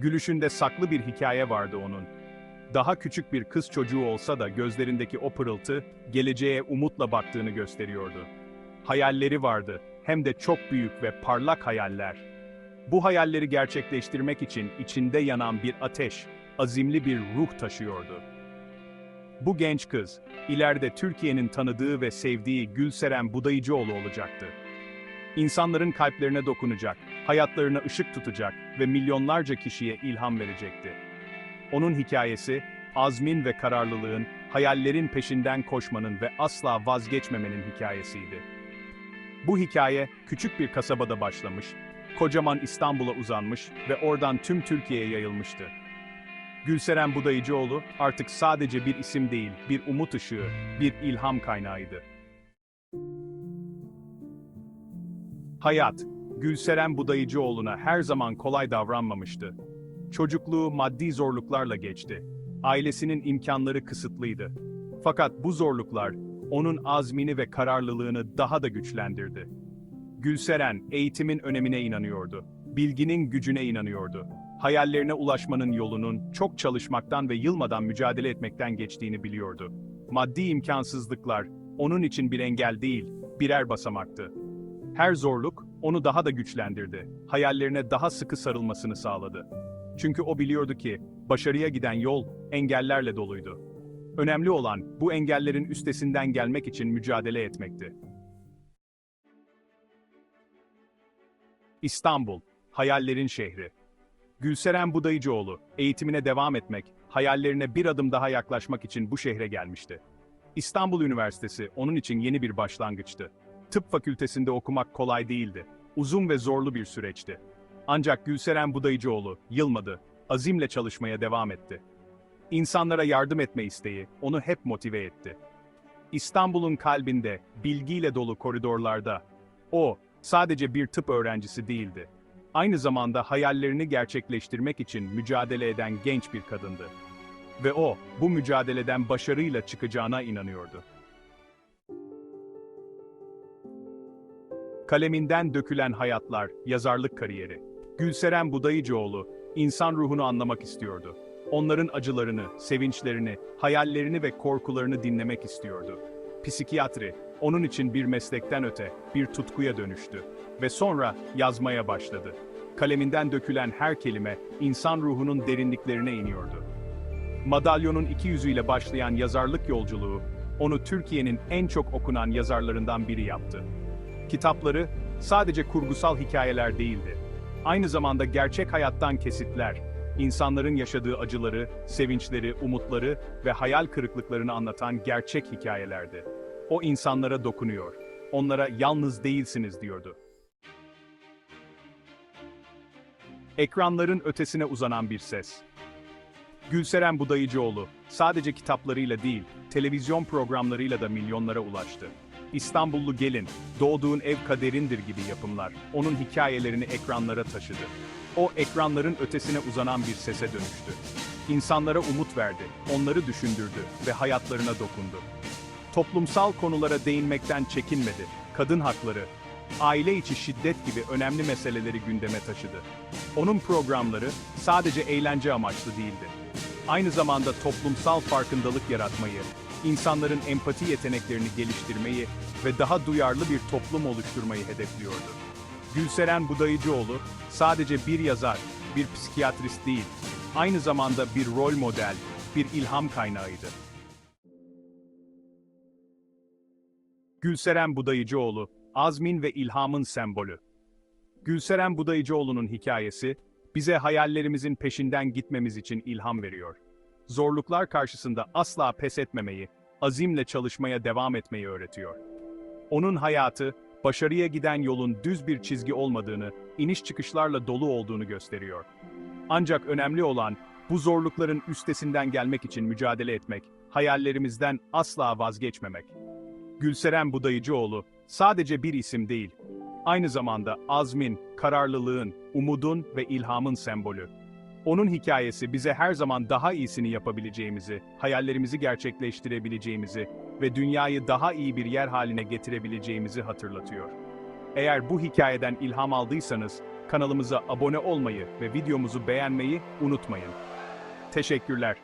Gülüşünde saklı bir hikaye vardı onun. Daha küçük bir kız çocuğu olsa da gözlerindeki o pırıltı, geleceğe umutla baktığını gösteriyordu. Hayalleri vardı, hem de çok büyük ve parlak hayaller. Bu hayalleri gerçekleştirmek için içinde yanan bir ateş, azimli bir ruh taşıyordu. Bu genç kız, ileride Türkiye'nin tanıdığı ve sevdiği Gülseren Budayıcıoğlu olacaktı. İnsanların kalplerine dokunacak, hayatlarına ışık tutacak ve milyonlarca kişiye ilham verecekti. Onun hikayesi, azmin ve kararlılığın, hayallerin peşinden koşmanın ve asla vazgeçmemenin hikayesiydi. Bu hikaye, küçük bir kasabada başlamış, kocaman İstanbul'a uzanmış ve oradan tüm Türkiye'ye yayılmıştı. Gülseren Budayıcıoğlu artık sadece bir isim değil, bir umut ışığı, bir ilham kaynağıydı. Hayat, Gülseren Budayıcıoğlu'na her zaman kolay davranmamıştı. Çocukluğu maddi zorluklarla geçti. Ailesinin imkanları kısıtlıydı. Fakat bu zorluklar, onun azmini ve kararlılığını daha da güçlendirdi. Gülseren, eğitimin önemine inanıyordu. Bilginin gücüne inanıyordu. Hayallerine ulaşmanın yolunun çok çalışmaktan ve yılmadan mücadele etmekten geçtiğini biliyordu. Maddi imkansızlıklar, onun için bir engel değil, birer basamaktı. Her zorluk, onu daha da güçlendirdi. Hayallerine daha sıkı sarılmasını sağladı. Çünkü o biliyordu ki, başarıya giden yol, engellerle doluydu. Önemli olan, bu engellerin üstesinden gelmek için mücadele etmekti. İstanbul, hayallerin şehri. Gülseren Budayıcıoğlu, eğitimine devam etmek, hayallerine bir adım daha yaklaşmak için bu şehre gelmişti. İstanbul Üniversitesi onun için yeni bir başlangıçtı. Tıp fakültesinde okumak kolay değildi. Uzun ve zorlu bir süreçti. Ancak Gülseren Budayıcıoğlu yılmadı, azimle çalışmaya devam etti. İnsanlara yardım etme isteği onu hep motive etti. İstanbul'un kalbinde, bilgiyle dolu koridorlarda, o sadece bir tıp öğrencisi değildi. Aynı zamanda hayallerini gerçekleştirmek için mücadele eden genç bir kadındı. Ve o, bu mücadeleden başarıyla çıkacağına inanıyordu. Kaleminden dökülen hayatlar, yazarlık kariyeri. Gülseren Budayıcıoğlu, insan ruhunu anlamak istiyordu. Onların acılarını, sevinçlerini, hayallerini ve korkularını dinlemek istiyordu. Psikiyatri, onun için bir meslekten öte, bir tutkuya dönüştü. Ve sonra yazmaya başladı. Kaleminden dökülen her kelime, insan ruhunun derinliklerine iniyordu. Madalyonun iki yüzüyle başlayan yazarlık yolculuğu, onu Türkiye'nin en çok okunan yazarlarından biri yaptı. Kitapları sadece kurgusal hikayeler değildi. Aynı zamanda gerçek hayattan kesitler, insanların yaşadığı acıları, sevinçleri, umutları ve hayal kırıklıklarını anlatan gerçek hikayelerdi. O insanlara dokunuyor. Onlara yalnız değilsiniz diyordu. Ekranların ötesine uzanan bir ses. Gülseren Budayıcıoğlu, sadece kitaplarıyla değil, televizyon programlarıyla da milyonlara ulaştı. İstanbullu Gelin, Doğduğun Ev Kaderindir gibi yapımlar, onun hikayelerini ekranlara taşıdı. O ekranların ötesine uzanan bir sese dönüştü. İnsanlara umut verdi, onları düşündürdü ve hayatlarına dokundu. Toplumsal konulara değinmekten çekinmedi, kadın hakları, aile içi şiddet gibi önemli meseleleri gündeme taşıdı. Onun programları sadece eğlence amaçlı değildi. Aynı zamanda toplumsal farkındalık yaratmayı, insanların empati yeteneklerini geliştirmeyi ve daha duyarlı bir toplum oluşturmayı hedefliyordu. Gülseren Budayıcıoğlu sadece bir yazar, bir psikiyatrist değil, aynı zamanda bir rol model, bir ilham kaynağıydı. Gülseren Budayıcıoğlu, azmin ve ilhamın sembolü. Gülseren Budayıcıoğlu'nun hikayesi, bize hayallerimizin peşinden gitmemiz için ilham veriyor. Zorluklar karşısında asla pes etmemeyi, azimle çalışmaya devam etmeyi öğretiyor. Onun hayatı, başarıya giden yolun düz bir çizgi olmadığını, iniş çıkışlarla dolu olduğunu gösteriyor. Ancak önemli olan, bu zorlukların üstesinden gelmek için mücadele etmek, hayallerimizden asla vazgeçmemek. Gülseren Budayıcıoğlu, sadece bir isim değil, aynı zamanda azmin, kararlılığın, umudun ve ilhamın sembolü. Onun hikayesi bize her zaman daha iyisini yapabileceğimizi, hayallerimizi gerçekleştirebileceğimizi ve dünyayı daha iyi bir yer haline getirebileceğimizi hatırlatıyor. Eğer bu hikayeden ilham aldıysanız kanalımıza abone olmayı ve videomuzu beğenmeyi unutmayın. Teşekkürler.